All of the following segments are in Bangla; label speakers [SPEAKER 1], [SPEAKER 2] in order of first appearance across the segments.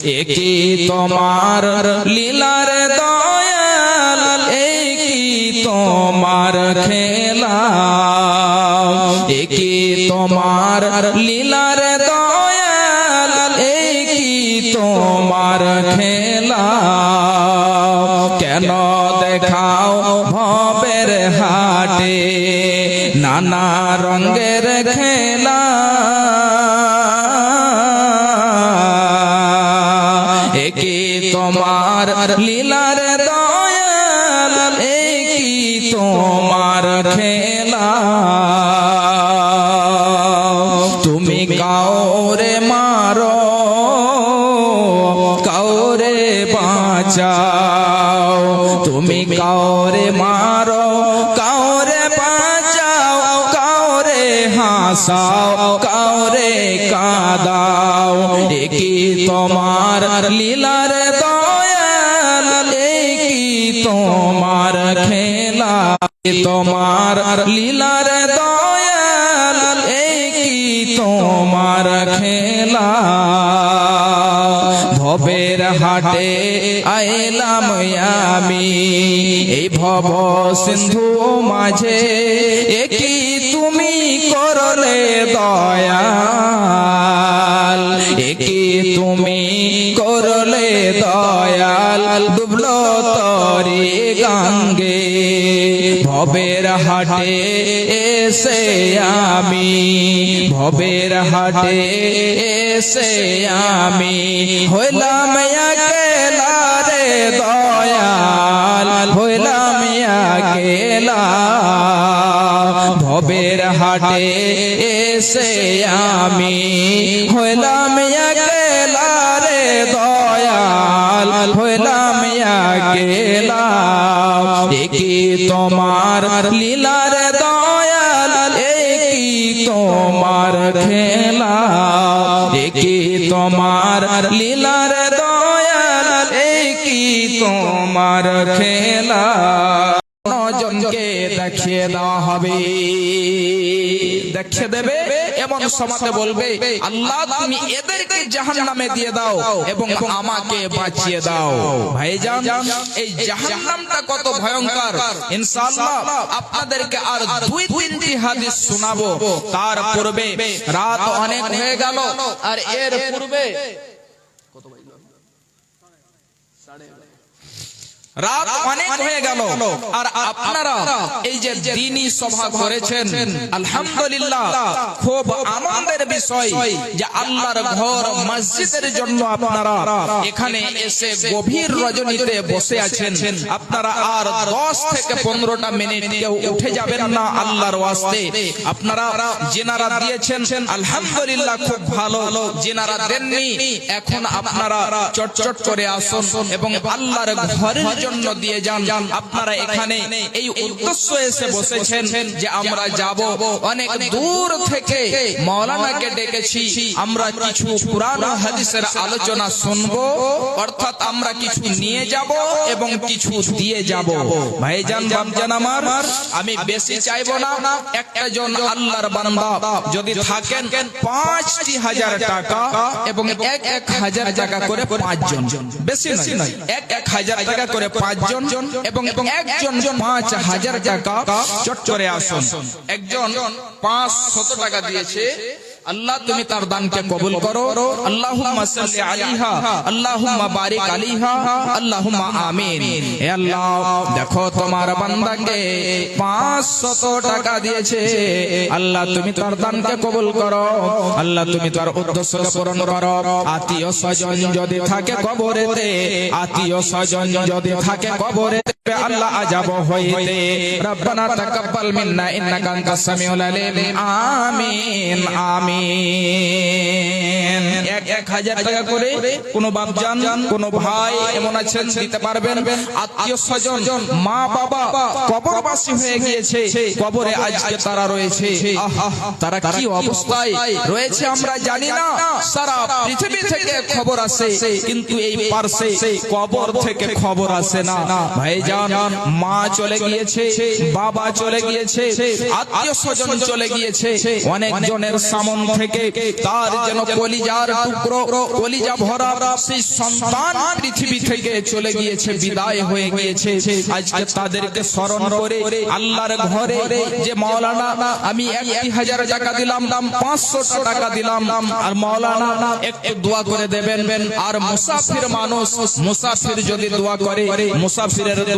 [SPEAKER 1] একি তোমার লীলার দয়াল, একি তোমার খেলা। একি তোমার লীলার দয়াল, একি তোমার খেলা। কেন দেখাও ভবের হাটে নানা রঙের একি তোমার লীলার দয়াল, একি তোমার খেলা। তুমি কাউরে মারো, কাউরে বাঁচাও। তুমি কাউরে মারো, কাউরে বাঁচাও, কাউরে হাসাও, কাউরে কাদাও। একি তোমার লীলার দয়াল একি তোমার খেলা। তোমার লীলার দয়াল একি তোমার খেলা। ভবের হাটে আইলাম আমি, এই ভব সিন্ধু মাঝে, একই তুমি করলে দয়াল হাটে এসে আমি, ভবের হাটে এসে আমি। হইলাম একেলা রে দয়াল, হইলাম ভবের হাটে এসে আমি, হইলাম লীলার দয়াল একি তোমার খেলা? জনকে দেখিয়ে দেওয়া হবে। দেখিয়ে দেবে, এমন সমাজে বলবে, আল্লাহ, তুমি এদেরকে জাহান্নামে দিয়ে দাও এবং আমাকে বাঁচিয়ে দাও। ভাইজান, এই জাহান্নামটা কত ভয়ঙ্কর। ইনশাআল্লাহ, আপনাদেরকে আর দুই, তিনটি হাদিস শোনাবো। তার পূর্বে রাত অনেক হয়ে গেল, আর এর পূর্বে साढ़े রাত অনেক হয়ে গেল। আর আপনারা এই যে সভা করেছেন আলহামদুলিল্লাহ খুব আনন্দের বিষয় যে আল্লাহর ঘর মসজিদের জন্য আপনারা এখানে এসে গভীর রজনীতে বসে আছেন। আপনারা আর দশ থেকে পনেরোটা মিনিট কেউ উঠে যাবেন না আল্লাহর ওয়াস্তে। আপনারা জেনারা দিয়েছেন আলহামদুলিল্লাহ খুব ভালো। জেনারা দেননি এখন আপনারা চটচট করে আসুন এবং আল্লাহর ঘরের জন্য দিয়ে যান। আপনারা এখানে এই উদ্দেশ্য এসে বসেছেন যে আমরা যাব। অনেক দূর থেকে মৌলানাকে ডেকেছি। আমরা কিছু পুরানো হাদিসের আলোচনা শুনব। অর্থাৎ আমরা কিছু নিয়ে যাব এবং কিছু দিয়ে যাব। ভাইজান বামজান আমার, আমি বেশি চাইব না। একটা জন আল্লাহর বান্দা যদি থাকেন পাঁচটি হাজার টাকা এবং এক এক হাজার টাকা করে পাঁচজন। বেশি নয়। এক এক হাজার টাকা করে পাঁচজন এবং এবং একজন পাঁচ হাজার টাকা চট করে আসুন। একজন পাঁচ শত টাকা দিয়েছে। আল্লাহ, তুমি তার দানকে কবুল করো। আল্লাহুম্মা সাল্লি আলাইহা, আল্লাহুম্মা বারিক আলাইহা, আল্লাহুম্মা আমিন। হে আল্লাহ, দেখো তোমার বান্দাকে 500 টাকা দিয়েছে। আল্লাহ, তুমি তার দানকে কবুল করো। আল্লাহ, তুমি তার উদ্দেশ্যকে পূরণ করো। আত্মীয় স্বজন যদি থাকে কবরেতে, আত্মীয় স্বজন যদি থাকে কবরেতে আল্লাহ আজাব হইতে। রব্বানা তাকাব্বাল মিন্না ইন্নাকা আনতাস সামিউল আলিম। আমিন আমিন। এক হাজার টাকা করে কোন বাপজান, কোন ভাই এমন আছেন দিতে পারবেন? আত্মীয় স্বজন, মা বাবা কবরবাসী হয়ে গিয়েছে। কবরে আজকে তারা রয়েছে। তারা কি অবস্থায় রয়েছে আমরা জানি না। সারা পৃথিবী থেকে খবর আসে, কিন্তু এই পার্শ্বে কবর থেকে খবর আসে না। ভাইজান যান মা চলে গিয়েছে বাবা চলে গিয়েছে আত্মীয় স্বজন চলে গিয়েছে। অনেক জনের সামন থেকে তার যেন কলিজার টুকরো কলিজা ভরা সেই সন্তান পৃথিবী থেকে চলে গিয়েছে বিদায় হয়ে গিয়েছে। আজকে তাদেরকে স্মরণ করে আল্লাহর ঘরে যে মাওলানা আমি একটি হাজার টাকা দিলাম পাঁচশো টাকা দিলাম আর মাওলানা একটু দোয়া করে দেবেন। আর মুসাফির মানুষ মুসাফির যদি দোয়া করে মুসাফিরের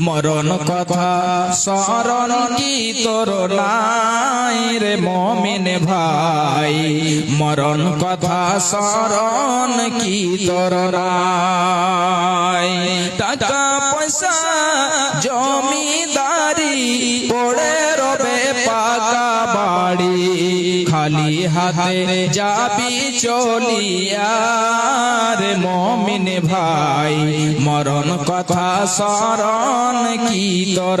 [SPEAKER 1] মরণ কথা স্মরণ কি তোর নাই রে মমিন ভাই। মরণ কথা স্মরণ কি তোর নাই টাকা পয়সা, জমিদারি খালি হাতে যাবি চলিয়ার মমিন ভাই মরণ কথা স্মরণ কি তর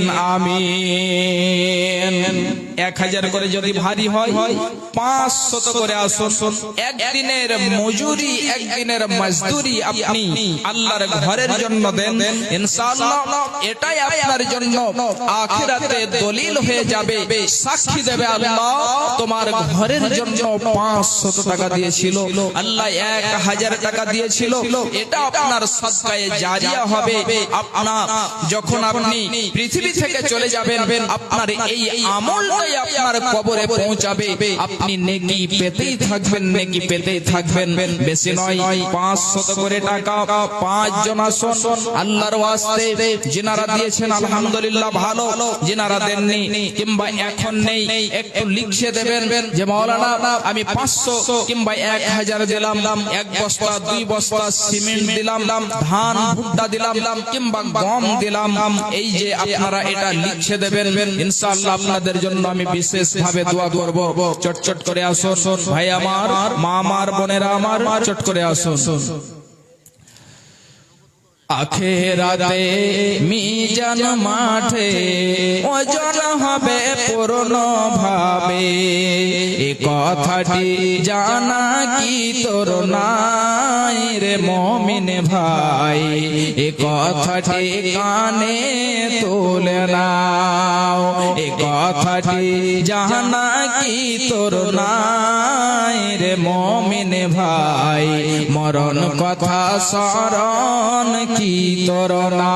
[SPEAKER 1] আমিন এক হাজার করে যদি ভারী হয়, পাঁচশত করে আসুন। একদিনের মজুরি, একদিনের মজদুরি আপনি আল্লাহর ঘরের জন্য দেন। ইনশাআল্লাহ, এটাই আপনার জন্য আখিরাতে দলিল হয়ে যাবে। সাক্ষী দেবে আল্লাহ, তোমার ঘরের জন্য পাঁচশত টাকা দিয়েছিল। আল্লাহ এক হাজার টাকা দিয়েছিল। এটা আপনার সদকায়ে জারিয়া হবে। আপনার, যখন আপনি পৃথিবী থেকে চলে যাবেন, আপনার এই আমলটাই আপনার কবরে পৌঁছাবে। আপনি নেকি পেতেই থাকবেন নেকি পেতেই থাকবেন। বেশি নয় পাঁচশত করে টাকা পাঁচ জন আসন। আল্লাহর ওয়াস্তে যিনারা দিয়েছেন আলহামদুলিল্লাহ ভালো। যিনারা দেননি কিংবা এখন নেই একটু লিখে দেবেন যে মাওলানা আমি পাঁচশো কিংবা এক হাজার দিলাম এক বস্তা দুই বস্তা সিমেন্ট দিলাম ধান ভুট্টা দিলাম কিংবা গম দিলাম। এই যে আপনারা এটা লিখে দেবেন ইনশাআল্লাহ আপনাদের জন্য আমি বিশেষ ভাবে দোয়া করব। চটচট করে আসুন। ভাই আমার, মা আমার বোনেরা আমার চট করে আসুন। আখেরাতে মিজান মাঠে ওজন হবে পূর্ণ ভাবে। এ কথাটি জানা কি তোর নাই রে মমিন ভাই? এ কথাটি কানে তোলে নাও। এ কথাটি জানা কি তোর নাই রে মমিন ভাই? মরণ কথা স্মরণ নাই।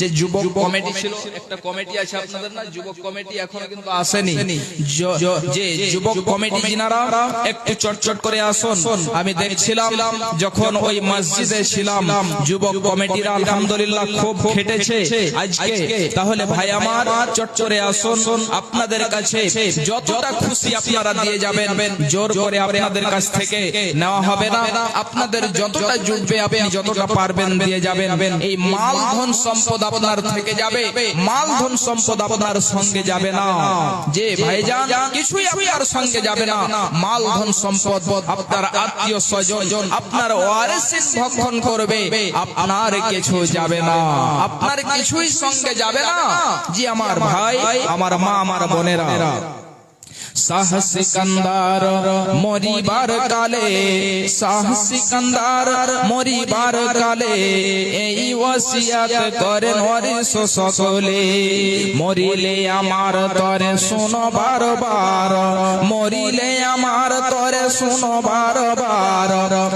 [SPEAKER 1] যে যুবক কমিটি ছিল একটা কমিটি আছে আপনাদের না? যুবক কমিটি এখনও কিন্তু আসেনি। যে যুবক কমিটি যিনারা একটু চটচট করে আসুন। আমি দেখছিলাম যখন ওই মসজিদে ছিলাম। যুবক কমিটিরা আলহামদুলিল্লাহ খুব খেটেছে। আজকে তাহলে ভাই আমার চটচরে আসুন। আপনাদের কাছে যতটা খুশি আপনারা দিয়ে যাবেন জোর করে আপনাদের কাছ থেকে নেওয়া হবে না। আপনাদের যতটা জুটবে আপনি যতটা পারবেন দিয়ে যাবেন। এই মাল ধন সম্পদ আপনার থেকে যাবে মাল ধন সম্পদ আপনার সঙ্গে যাবে না। যে ভাইজান কিছুই আপনার সঙ্গে যাবে না। মাল ধন সম্পদ আপনার আত্মীয় স্বজন আপনার ওয়ারিসিন ভক্ষণ করবে। আপনার কিছু যাবে না। আপনার কিছুই সঙ্গে যাবে না। জি আমার ভাই আমার মা আমার বোনেরা। শাহ সিকান্দার মরিবার কালে শাহ সিকান্দার মরিবার কালে, এই ওসিয়াত করেন ওয়ারিস সকলে। মরিলে আমার তরে শুনো বারবার, মরিলে আমার তরে শুনো বারবার,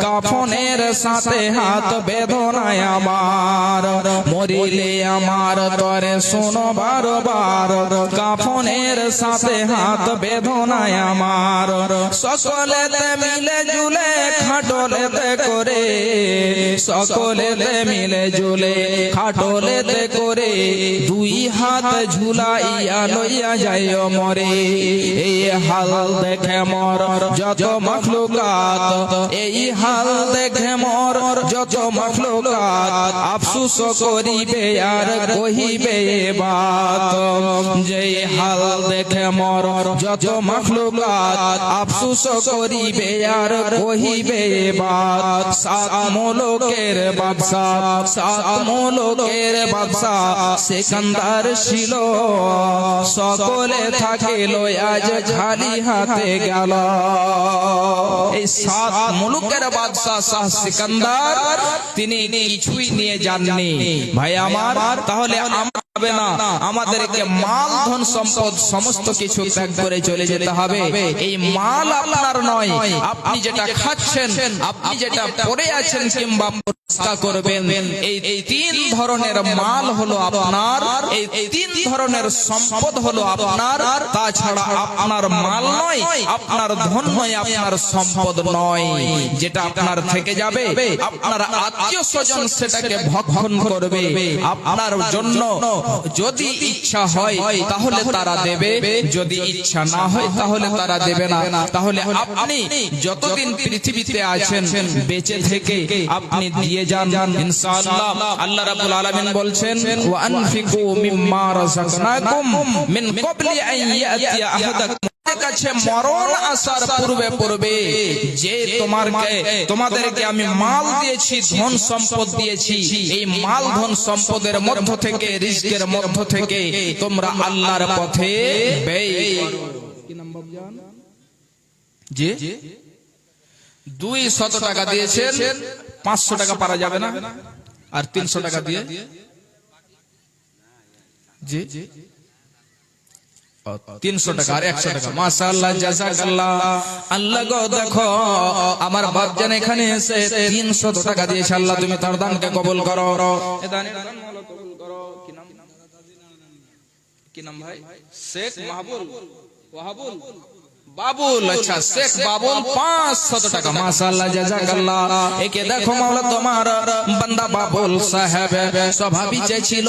[SPEAKER 1] কাফনের সাথে হাত বেদনায় আমার। মরিলে আমার তরে শুনো বারবার, কাফনের সাথে হাত বেদনায় আমার। সকলেতে মিলে জুলে খাটলেতে করে। সকলেতে মিলে জুলে, খাটলেতে করে দুই হাত ঝুলাইয়া লইয়া যাই মরে। এই হাল দেখে মর যত মখলুকাত, এই হাল দেখে মর যত মখলুকাত, আফসুস করিবে আর কহিবে বাত। যে হাল দেখে মর যত মখলুকাত, আফসুস করিবে আর কহিবে বাত। সাত মোলকের বাদশা, সাত মোলকের বাদশা, সেকান্দার ছিল। সকলে থাকিল, আজ খালি হাতে গেল। এই সাত মুলুকের বাদশাহ শাহ সিকান্দার, তিনি কিছুই নিয়ে যাননি। ভাই আমার, তাহলে হবে না। আমাদেরকে মাল ধন সম্পদ সমস্ত কিছু ত্যাগ করে চলে যেতে হবে। এই মাল আপনার নয়। আপনি যেটা খাচ্ছেন আপনি যেটা পরে আছেন কিংবা আপনার থেকে যাবে, আপনার আত্মীয় স্বজন সেটাকে ভক্ষণ করবে। আপনার জন্য যদি ইচ্ছা হয়, তাহলে তারা দেবে। যদি ইচ্ছা না হয়, তাহলে তারা দেবে না। তাহলে আপনি যতদিন পৃথিবীতে আছেন, বেঁচে থেকে আপনি দিয়ে যান। ইনশাআল্লাহ আল্লাহ রাব্বুল আলামিন বলছেন ওয়া আনফিকু মিম্মা রাযাকনাকুম মিন ক্বাবলি আন ইয়াতিয়া আহাদাকুম। কাছে মরণ আসার পূর্বে পূর্বে যে তোমারকে, তোমাদেরকে আমি মাল দিয়েছি, ধন সম্পদ দিয়েছি, এই মাল ধন সম্পদের মধ্য থেকে, রিজকের মধ্য থেকে তোমরা আল্লাহর পথে ব্যয়? জি? দুই শত টাকা দিয়েছেন। পাঁচশো টাকা পারা যাবে না? আর তিনশো টাকা দিয়ে? জি। তিনশো টাকা আর একশো টাকা। আল্লাহ জাজাকাল্লাহ আল্লাহ গো দেখো আমার বাপজান এখানে এসে তিনশো টাকা দিয়েছে। আল্লাহ তুমি তার দানকে কবুল করো। কি নাম? কি নাম ভাই? শেখ মাহবুল। ওয়াহাবুল। বাবুল আচ্ছা শেখ বাবুল পাঁচশত টাকা। মাশাআল্লাহ জাযাকাল্লাহ একে দেখো মাওলা তোমার বান্দা বাবুল সাহেব। স্বভাবই ছিল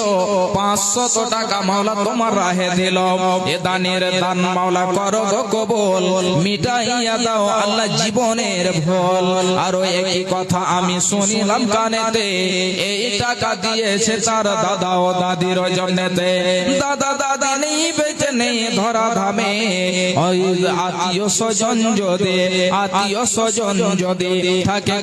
[SPEAKER 1] পাঁচশত টাকা মাওলা তোমার রাহে দিল। এ দানের দান মাওলা করো গো কবুল। মিটাইয়া দাও আল্লাহ জীবনের ভুল। আর একই কথা আমি শুনিলাম কানেতে। এই টাকা দিয়েছে তার দাদা ও দাদির জন্যতে। দাদা দাদি নেই বেঁচে নেই ধরা ধামে ওই আত্মীয় স্বজন যদি আত্মীয় স্বজন যদি থাকে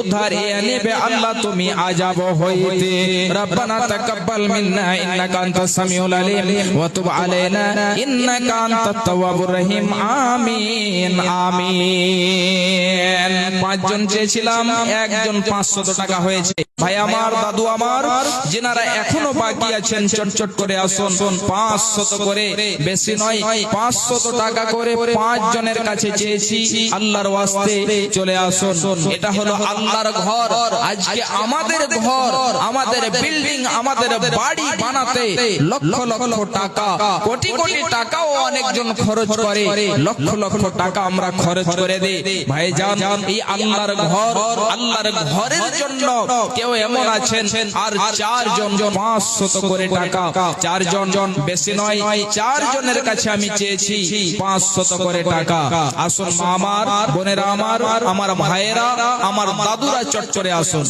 [SPEAKER 1] উদ্ধারে নেবে আল্লাহ তুমি আজাব হইতে। রব্বানা তাকাব্বাল মিন্না ইন্নাকা সামিউল আলিম ওয়া তুব আলাইনা ইন্নাকা তাওয়াবুর রহিম। আমিন আমিন। পাঁচজন চেয়েছিলাম, একজন 500 টাকা হয়েছে। ভাই আমার দাদু আমার যেনারা এখনও বাকি আছেন চটচট করে আসুন পাঁচশত করে বেশি নয় পাঁচশত টাকা করে পাঁচ জনের কাছে চেয়েছি আল্লাহর ওয়াস্তে চলে আসুন। এটা হলো আল্লাহর ঘর। আজকে আমাদের ঘর আমাদের বিল্ডিং আমাদের বাড়ি বানাতে লক্ষ লক্ষ টাকা কোটি কোটি টাকাও অনেকজন খরচ করে লক্ষ লক্ষ টাকা আমরা খরচ করে দিই। ভাই যান এই আল্লাহর ঘর আল্লাহর ঘরের জন্য কেউ এমন আছেন আর চারজন পাঁচশত করে টাকা। চারজন জন বেশি নয় চার জনের কাছে আমি চেয়েছি পাঁচশত করে টাকা। আসুন মা আমার বোনেরা আমার আমার ভাইয়েরা আমার দাদুরা চট করে আসুন।